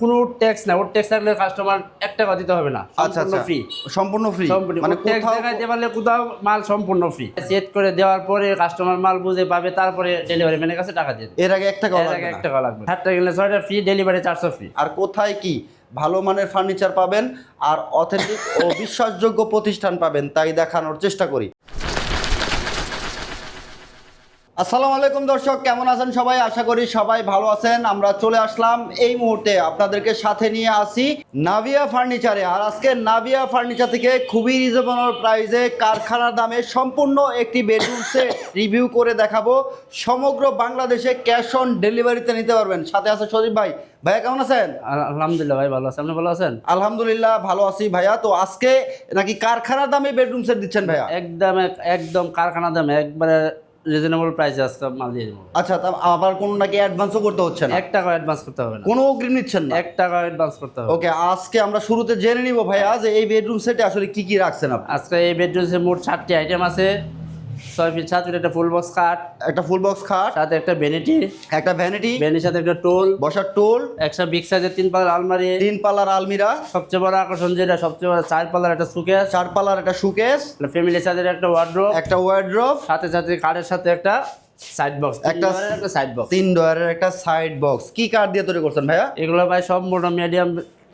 কোনো ট্যাক্স না ওর ট্যাক্স থাকলে কাস্টমার এক টাকা দিতে হবে না আচ্ছা সম্পূর্ণ আচ্ছা। ফ্রি সম্পূর্ণ ফ্রি মানে ট্যাক্স দেখাইতে পারলে কোথাও মাল সম্পূর্ণ ফ্রি সেট করে দেওয়ার পরে কাস্টমার মাল বুঝে পাবে তারপরে ডেলিভারি ম্যানের কাছে টাকা দিয়ে দেবে। এর আগে এক টাকা আগে এক টাকা লাগবে সাতটা গেলে ছয়টা ফ্রি ডেলিভারি চারশো ফ্রি আর কোথায় কি ভালো মানের ফার্নিচার পাবেন আর অথেন্টিক ও বিশ্বাসযোগ্য প্রতিষ্ঠান পাবেন তাই দেখানোর চেষ্টা করি। আসসালামু আলাইকুম দর্শক কেমন আছেন সবাই? আশা করি সবাই ভালো আছেন। আমরা চলে আসলাম এই মুহূর্তে আপনাদেরকে সাথে নিয়ে আসি নাভিয়া ফার্নিচারে। আর আজকে নাভিয়া ফার্নিচার থেকে খুবই রিজনেবল প্রাইসে কারখানার দামে সম্পূর্ণ একটি বেডরুম সেট রিভিউ করে দেখাবো। সমগ্র বাংলাদেশে ক্যাশ অন ডেলিভারিতে নিতে পারবেন। সাথে আছে সজীব ভাই। ভাইয়া কেমন আছেন? আলহামদুলিল্লাহ ভাই ভালো আছেন আপনি ভালো আছেন? আলহামদুলিল্লাহ ভালো আছি ভাইয়া। তো আজকে নাকি কারখানার দামে বেডরুম সেট দিচ্ছেন ভাইয়া? একদম এক- একদম কারখানা দামে। একবারে রিজনেবল প্রাইস আজকে মাল দিয়ে দেবো। আচ্ছা তা আবার কোনো নাকি অ্যাডভান্সও করতে হচ্ছে না? এক টাকা অ্যাডভান্স করতে হবে না। কোনো অগ্রিম নিচ্ছেন না? এক টাকা অ্যাডভান্স করতে হবে। ওকে আজকে আমরা শুরুতে জেনে নিব ভাইয়া আজ এই বেডরুম সেটে আসলে কি কি রাখছেন আপনি? আজকে এই বেডরুম বেডরুমে মোট সাতটি আইটেম আছে। ছয় ফিট সাত ফিট একটা ফুল বক্স খাট। একটা ফুল বক্স খাট। সাথে একটা ভ্যানিটি একটা ভ্যানিটি ভ্যানির সাথে একটা টোল বসার টোল একটা বিগ সাইজের তিন পাল্লার আলমারি। তিন পাল্লার আলমিরা। সবচেয়ে বড় আকর্ষণ যেটা সবচেয়ে বড় চার পাল্লার একটা সুকেস চার পাল্লার একটা সুকেস ফ্যামিলি সাইজের একটা ওয়ার্ড্রোপ একটা ওয়ার্ড্রোপ সাথে সাথে কার্ডের সাথে একটা সাইড বক্স একটা সাইড বক্স তিন ডয়ারের একটা সাইড বক্স কি কাঠ দিয়ে তৈরি করছেন ভাইয়া? এগুলো ভাই সব মোটা মিডিয়াম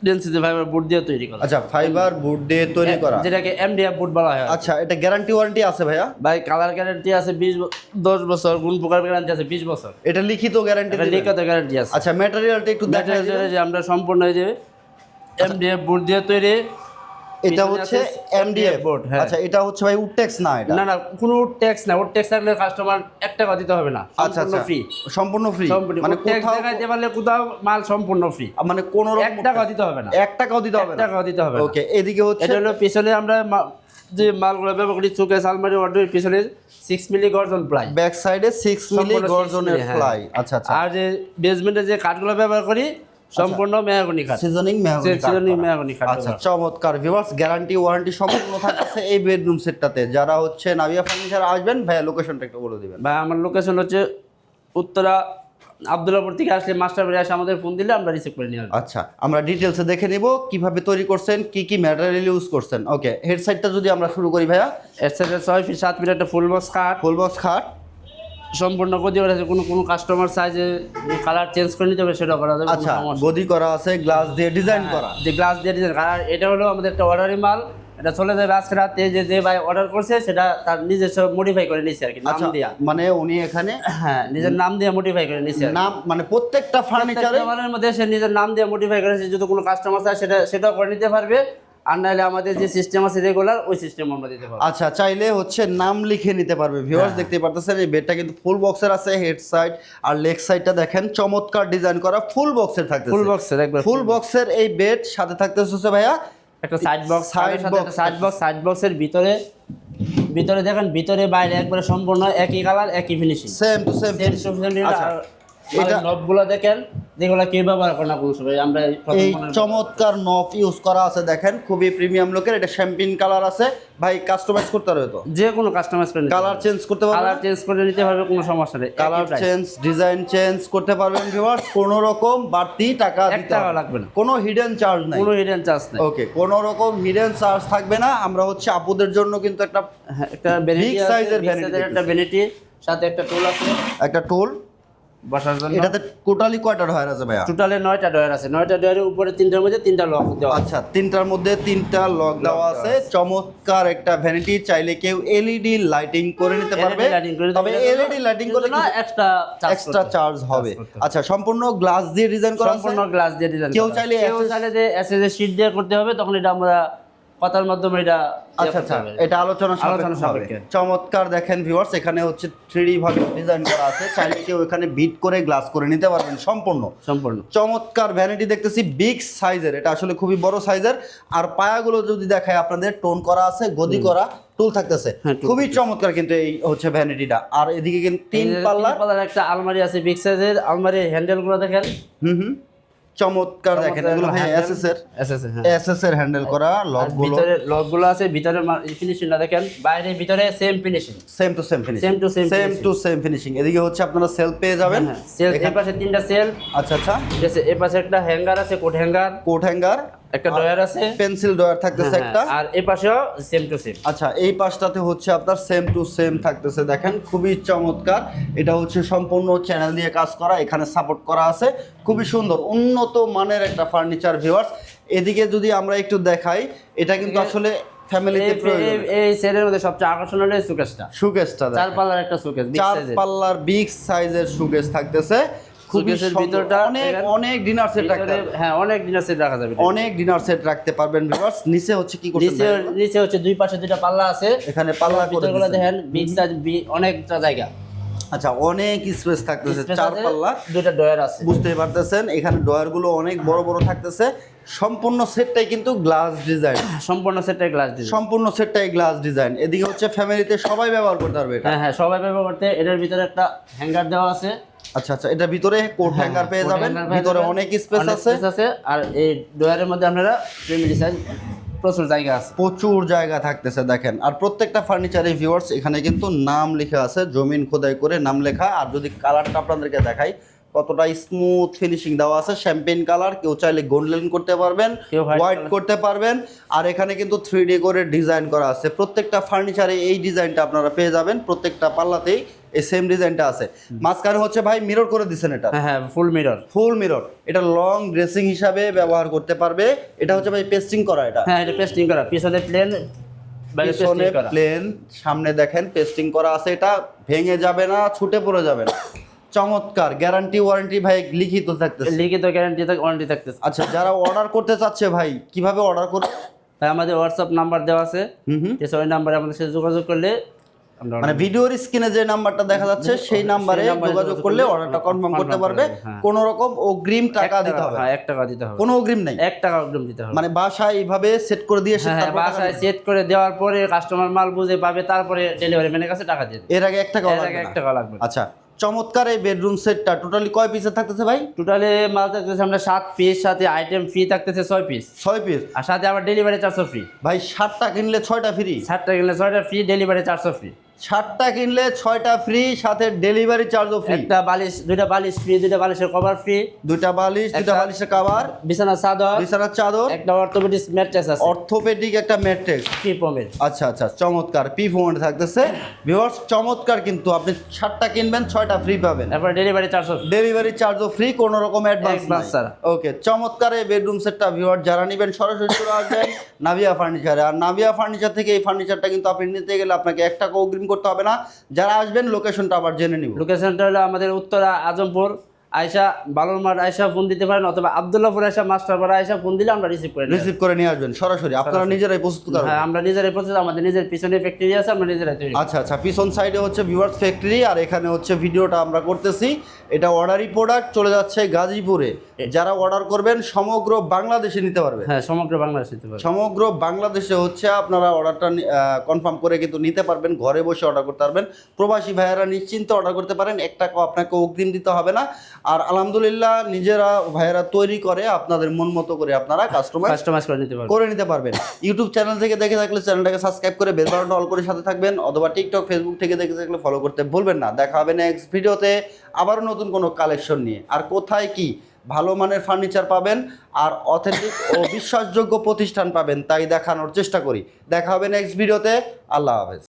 ডেন্সিটি ফাইবার বোর্ড দিয়ে তৈরি করা। আচ্ছা ফাইবার বুড দিয়ে তৈরি করা। যেটাকে এমডিএফ বোর্ড বলা হয় আচ্ছা এটা গ্যারান্টি ওয়ারেন্টি আছে ভাইয়া? ভাই কালার গ্যারান্টি আছে বিশ দশ বছর গুণ প্রকার গ্যারান্টি আছে বিশ বছর। এটা লিখিত গ্যারান্টি এটা লিখিত গ্যারান্টি আছে। আচ্ছা ম্যাটেরিয়ালটা একটু দেখা যে আমরা সম্পূর্ণ হয়ে যে এমডিএফ বোর্ড দিয়ে তৈরি এটা হচ্ছে এমডিএফ MDF হ্যাঁ। আচ্ছা এটা হচ্ছে ভাই উডটেক্স না এটা? না না কোনো ট্যাক্স না ওর ট্যাক্স থাকলে কাস্টমার এক টাকা দিতে হবে না আচ্ছা আচ্ছা। ফ্রি সম্পূর্ণ ফ্রি মানে ট্যাক্স কোথাও দেখাইতে পারলে কোথাও মাল সম্পূর্ণ ফ্রি মানে কোন এক টাকা দিতে হবে না। এক টাকাও দিতে হবে এক টাকাও দিতে হবে ওকে এদিকে হচ্ছে এটা হলো পিছনে আমরা যে মালগুলো ব্যবহার করি চোখে আলমারি অর্ডার পিছনে সিক্স মিলি গর্জন প্লাই ব্যাক সাইডে 6 মিলি গর্জনের milli, হ্যাঁ। আচ্ছা আচ্ছা। আর যে বেসমেন্টে যে কাঠগুলো ব্যবহার করি সম্পূর্ণ মেয়াগুনি কাঠ সিজনিং মেহগনি সিজনিং মেয়াগুনি কাঠ আচ্ছা চমৎকার। ভিউয়ার্স গ্যারান্টি ওয়ারেন্টি সম্পূর্ণ থাকছে এই বেডরুম সেটটাতে যারা হচ্ছে নাভিয়া ফার্নিচার আসবেন ভাইয়া লোকেশনটা একটু বলে দিবেন। ভাই আমার লোকেশন হচ্ছে উত্তরা আবদুল্লাপুর থেকে আসলে মাস্টার বাড়ি আসে আমাদের ফোন দিলে আমরা রিসিভ করে নিয়ে আচ্ছা আমরা ডিটেলসে দেখে নিব কীভাবে তৈরি করছেন কি কি ম্যাটেরিয়াল ইউজ করছেন। ওকে হেড সাইডটা যদি আমরা শুরু করি ভাইয়া। সাথে ছয় ফিট সাত ফিট একটা ফুল বক্স কাঠ ফুল বক্স খাট। সম্পূর্ণ গদি করা আছে কোনো কোনো কাস্টমার সাইজে কালার চেঞ্জ করে নিতে হবে সেটা করা যাবে আচ্ছা গদি করা আছে গ্লাস দিয়ে ডিজাইন করা। যে গ্লাস দিয়ে ডিজাইন আর এটা হলো আমাদের একটা অর্ডারি মাল এটা চলে যাবে আজকে রাতে যে যে ভাই অর্ডার করছে সেটা তার নিজস্ব মডিফাই করে নিচ্ছে আর কি নাম আচ্ছা দিয়া। মানে উনি এখানে হ্যাঁ নিজের নাম দিয়ে মডিফাই করে আর নাম মানে প্রত্যেকটা ফার্নিচারে প্রত্যেকটা মধ্যে সে নিজের নাম দিয়ে মডিফাই করেছে যদি কোনো কাস্টমার চায় সেটা সেটাও করে নিতে পারবে। আর নাহলে আমাদের যে সিস্টেম আছে রেগুলার ওই সিস্টেম আমরা দিতে পারব। আচ্ছা চাইলে হচ্ছে নাম লিখে নিতে পারবে। ভিউয়ার্স হ্যাঁ। দেখতে পারতেছেন এই বেডটা কিন্তু ফুল বক্সের আছে হেড সাইড আর লেগ সাইডটা দেখেন চমৎকার ডিজাইন করা ফুল বক্সের থাকতেছে। ফুল বক্সের একবার ফুল বক্সের এই বেড সাথে থাকতেছে হচ্ছে ভাইয়া একটা side box side box side box side বক্সের ভিতরে ভিতরে দেখেন ভিতরে বাইরে একবারে সম্পূর্ণ একই কালার একই ফিনিশিং সেম টু সেম আচ্ছা এটা- নবগুলো দেখেন যেগুলো কেউ ব্যবহার করে না কোনো সময় আমরা এই চমৎকার নফ ইউজ করা আছে দেখেন খুবই প্রিমিয়াম লোকের এটা শ্যাম্পিন কালার আছে। ভাই কাস্টমাইজ করতে পারবে তো? যে কোনো কাস্টমাইজ করে কালার চেঞ্জ করতে পারবে কালার চেঞ্জ করে নিতে পারবে কোনো সমস্যা নেই। কালার চেঞ্জ ডিজাইন চেঞ্জ করতে পারবেন ভিউয়ার্স কোনো রকম বাড়তি টাকা দিতে টাকা হবে। লাগবে না। কোনো হিডেন চার্জ নাই। কোনো হিডেন চার্জ নেই। ওকে কোনো রকম হিডেন চার্জ থাকবে না। আমরা হচ্ছে আপুদের জন্য কিন্তু একটা হ্যাঁ, একটা ভ্যানিটি size এর একটা ভ্যানিটি সাথে একটা টুল আছে। একটা টোল বসার জন্য। এটাতে টোটালি কয়টা ডয়ার আছে ভাইয়া? টোটালে নয়টা ডয়ার আছে। নয়টা ডয়ারের উপরে তিনটার মধ্যে তিনটা লক দেওয়া আচ্ছা তিনটার মধ্যে তিনটা লক দেওয়া আছে। চমৎকার একটা ভ্যানিটি চাইলে কেউ এলইডি লাইটিং করে নিতে পারবে। lighting করে তবে এলইডি লাইটিং করলে না এক্সট্রা এক্সট্রা চার্জ হবে। আচ্ছা সম্পূর্ণ গ্লাস দিয়ে ডিজাইন করা সম্পূর্ণ গ্লাস দিয়ে ডিজাইন কেউ চাইলে কেউ চাইলে যে এসএস শীট দিয়ে করতে হবে তখন এটা আমরা কথার মাধ্যমে এটা ইয়ে আচ্ছা আচ্ছা এটা আলোচনা আলোচনা সাপেক্ষে। চমৎকার দেখেন ভিউয়ার্স এখানে হচ্ছে থ্রি ভাবে ডিজাইন করা আছে। চাইলে কেউ এখানে বিট করে গ্লাস করে নিতে পারবেন সম্পূর্ণ। সম্পূর্ণ। চমৎকার ভ্যানিটি দেখতেছি বিগ সাইজের এটা আসলে খুবই বড় সাইজের আর পায়াগুলো যদি দেখায় আপনাদের টোন করা আছে গদি করা টুল থাকতেছে। হ্যাঁ, খুবই চমৎকার কিন্তু এই হচ্ছে ভ্যানিটিটা আর এদিকে কিন্তু তিন পাল্লা পাল্লার একটা আলমারি আছে বিগ সাইজের আলমারি হ্যান্ডেলগুলো দেখেন। হুম হুম। চমৎকার দেখেন এগুলো ভাই এসএস এর এসএস হ্যাঁ। এর হ্যান্ডেল করা লকগুলো। ভিতরে লকগুলো আছে ভিতরে ফিনিশিংটা দেখেন বাইরে ভিতরে same finishing same to same finishing same to same same to same finishing এদিকে হচ্ছে আপনারা সেল পেয়ে যাবেন। সেল এর পাশে তিনটা সেল আচ্ছা আচ্ছা। এই পাশে একটা হ্যাঙ্গার আছে কোট হ্যাঙ্গার কোট হ্যাঙ্গার একটা ডয়ার আছে। পেন্সিল ড্রয়ার থাকতেছে হ্যাঁ, একটা। আর এই পাশেও সেম টু সেম আচ্ছা এই পাশটাতে হচ্ছে আপনার সেম টু সেম থাকতেছে দেখেন। খুবই চমৎকার। এটা হচ্ছে সম্পূর্ণ চ্যানেল দিয়ে কাজ করা এখানে সাপোর্ট করা আছে। খুবই সুন্দর উন্নত মানের একটা ফার্নিচার ভিউয়ার্স এদিকে যদি আমরা একটু দেখাই এটা কিন্তু আসলে ফ্যামিলিতে প্রয়োজন। এই সেলের মধ্যে সবচেয়ে আকর্ষণ হলো সুকেশটা সুকেসটা চার পাল্লার একটা সুকেশ চার পাল্লার বিগ সাইজের সুকেস থাকতেছে। ভিতরটা অনেক এখানে- অনেক ডিনার সেট রাখতে হ্যাঁ অনেক ডিনার সেট রাখা যাবে অনেক ডিনার সেট রাখতে পারবেন ভিউয়ার্স নিচে হচ্ছে কি নিচে নিচে হচ্ছে দুই পাশে দুইটা পাল্লা আছে। এখানে পাল্লা করে দেখেন বিগ সাইজ অনেকটা জায়গা। আচ্ছা অনেক স্পেস থাকতেছে চার পাল্লা। দুইটা ডয়ার আছে। বুঝতেই পারতেছেন এখানে অনেক বড় বড় থাকতেছে। সম্পূর্ণ সেটটাই কিন্তু গ্লাস ডিজাইন সম্পূর্ণ সেটটাই গ্লাস ডিজাইন সম্পূর্ণ সেটটাই গ্লাস ডিজাইন এদিকে হচ্ছে ফ্যামিলিতে সবাই ব্যবহার করতে পারবে হ্যাঁ হ্যাঁ সবাই ব্যবহার করতে। এটার ভিতরে একটা হ্যাঙ্গার দেওয়া আছে। আচ্ছা আচ্ছা এটা ভিতরে কোট হ্যাঙ্গার পেয়ে যাবেন। ভিতরে অনেক স্পেস আছে। আছে। আর এই ডয়ারের মধ্যে আপনারা ফ্যামিলি সাইজ প্রচুর জায়গা আছে। প্রচুর জায়গা থাকতেছে দেখেন। আর প্রত্যেকটা ফার্নিচারের ভিউয়ার্স এখানে কিন্তু নাম লেখা আছে জমিন খোদাই করে নাম লেখা। আর যদি কালারটা আপনাদেরকে দেখাই কতটা স্মুথ ফিনিশিং দেওয়া আছে। শ্যাম্পেন কালার কেউ চাইলে গোল্ডেন করতে পারবেন হোয়াইট করতে পারবেন। আর এখানে কিন্তু থ্রি ডি করে ডিজাইন করা আছে। প্রত্যেকটা ফার্নিচারে এই ডিজাইনটা আপনারা পেয়ে যাবেন। প্রত্যেকটা পাল্লাতেই এই সেম ডিজাইনটা আছে। মাঝখানে হচ্ছে ভাই মিরর করে দিছেন এটা। হ্যাঁ ফুল মিরর ফুল মিরর এটা লং ড্রেসিং হিসাবে ব্যবহার করতে পারবে। এটা হচ্ছে ভাই পেস্টিং করা এটা। হ্যাঁ এটা পেস্টিং করা। পিছনে প্লেন পিছনে প্লেন সামনে দেখেন পেস্টিং করা আছে এটা। ভেঙে যাবে না ছুটে পড়ে যাবে না। চমৎকার। গ্যারান্টি ওয়ারেন্টি ভাই লিখিত থাকতেছে। লিখিত গ্যারান্টি থাকে ওয়ারেন্টি থাকতেছে। আচ্ছা যারা অর্ডার করতে চাচ্ছে ভাই কীভাবে অর্ডার করবে? আমাদের হোয়াটসঅ্যাপ নাম্বার দেওয়া আছে। হুম ওই নাম্বারে আমাদের সাথে যোগাযোগ করলে মানে ভিডিওর স্ক্রিনে যে নাম্বারটা দেখা যাচ্ছে সেই নাম্বারে যোগাযোগ করলে অর্ডারটা কনফার্ম করতে পারবে হ্যাঁ। কোনো রকম অগ্রিম টাকা দিতে হবে। হ্যাঁ এক টাকা দিতে হবে। কোনো অগ্রিম নাই। এক টাকা অগ্রিম দিতে হবে। মানে বাসায় এইভাবে সেট করে দিয়ে এসে হ্যাঁ হ্যাঁ তারপর বাসায় সেট করে দেওয়ার পরে কাস্টমার মাল বুঝে পাবে তারপরে ডেলিভারি ম্যানের কাছে টাকা দিয়ে এর আগে এক টাকা লাগবে এর আগে এক টাকা লাগবে আচ্ছা চমৎকার এই বেডরুম সেটটা টোটালি কয় পিসের থাকতেছে ভাই? টোটালি মাল থাকতেছে আমরা সাত পিস সাথে আইটেম ফ্রি থাকতেছে ছয় পিস ছয় পিস আর সাথে আবার ডেলিভারি চারশো ফ্রি ভাই সাতটা কিনলে ছয়টা ফ্রি সাতটা কিনলে ছয়টা ফ্রি ডেলিভারি চারশো ফ্রি সাতটা কিনলে ছয়টা ফ্রি সাথে ডেলিভারি চার্জও ফ্রি একটা বালিশ দুইটা বালিশ ফ্রি দুইটা বালিশের কভার ফ্রি দুইটা বালিশ দুইটা বালিশের কভার বিছানা চাদর। বিছানার চাদর। একটা অর্থোপেডিক্স ম্যাট্রেস আছে। অর্থোপেডিক একটা ম্যাট্রেস কি পমের আচ্ছা আচ্ছা চমৎকার। পি ফোনে থাকতেছে। ভিউয়ার্স চমৎকার কিন্তু আপনি সাতটা কিনবেন ছয়টা ফ্রি পাবেন। তারপরে ডেলিভারি চারশো ডেলিভারি চার্জও ফ্রি কোনো রকম অ্যাডভান্স Advance ছাড়া। ওকে চমৎকার এই বেডরুম সেটটা ভিউয়ার যারা নেবেন সরাসরি চলে আসবেন। নাভিয়া ফার্নিচারে আর নাভিয়া ফার্নিচার থেকে এই ফার্নিচারটা কিন্তু আপনি নিতে গেলে আপনাকে এক টাকা অগ্রিম করতে হবে না। যারা আসবেন লোকেশনটা আবার জেনে নিব। লোকেশনটা হলো আমাদের উত্তরা আজমপুর। আয়সা বালুরমাঠ আয়সা ফোন দিতে পারেন অথবা আবদুল্লাপুর আয়সা মাস্টারপাড়া আয়সা ফোন দিলে আমরা রিসিভ করে রিসিভ করে নিয়ে আসবেন সরাসরি। আপনারা নিজেরাই প্রস্তুত করবেন হ্যাঁ আমরা নিজেরাই প্রসেস আমাদের নিজের পিছনে ফ্যাক্টরি আছে আমরা নিজেরাই তৈরি আচ্ছা আচ্ছা। পিছন সাইডে হচ্ছে ভিউয়ার্স ফ্যাক্টরি আর এখানে হচ্ছে ভিডিওটা আমরা করতেছি। এটা অর্ডারি প্রোডাক্ট চলে যাচ্ছে গাজীপুরে। যারা অর্ডার করবেন সমগ্র বাংলাদেশে নিতে পারবে। হ্যাঁ সমগ্র বাংলাদেশ নিতে পারবে। সমগ্র বাংলাদেশে হচ্ছে আপনারা অর্ডারটা কনফার্ম করে কিন্তু নিতে পারবেন ঘরে বসে অর্ডার করতে পারবেন। প্রবাসী ভাইয়েরা নিশ্চিন্তে অর্ডার করতে পারেন এক টাকা আপনাকে অগ্রিম দিতে হবে না। আর আলহামদুলিল্লাহ নিজেরা ভাইয়েরা তৈরি করে আপনাদের মন মতো করে আপনারা কাস্টমার কাস্টমাইজ করে নিতে পারবে করে নিতে পারবেন। ইউটিউব চ্যানেল থেকে দেখে থাকলে চ্যানেলটাকে সাবস্ক্রাইব করে বেল বাটনটা অল করে সাথে থাকবেন অথবা টিকটক ফেসবুক থেকে দেখে থাকলে ফলো করতে ভুলবেন না। দেখা হবে নেক্সট ভিডিওতে আবারও নতুন কোনো কালেকশন নিয়ে। আর কোথায় কি ভালো মানের ফার্নিচার পাবেন আর অথেন্টিক ও বিশ্বাসযোগ্য প্রতিষ্ঠান পাবেন তাই দেখানোর চেষ্টা করি। দেখা হবে নেক্সট ভিডিওতে আল্লাহ হাফেজ।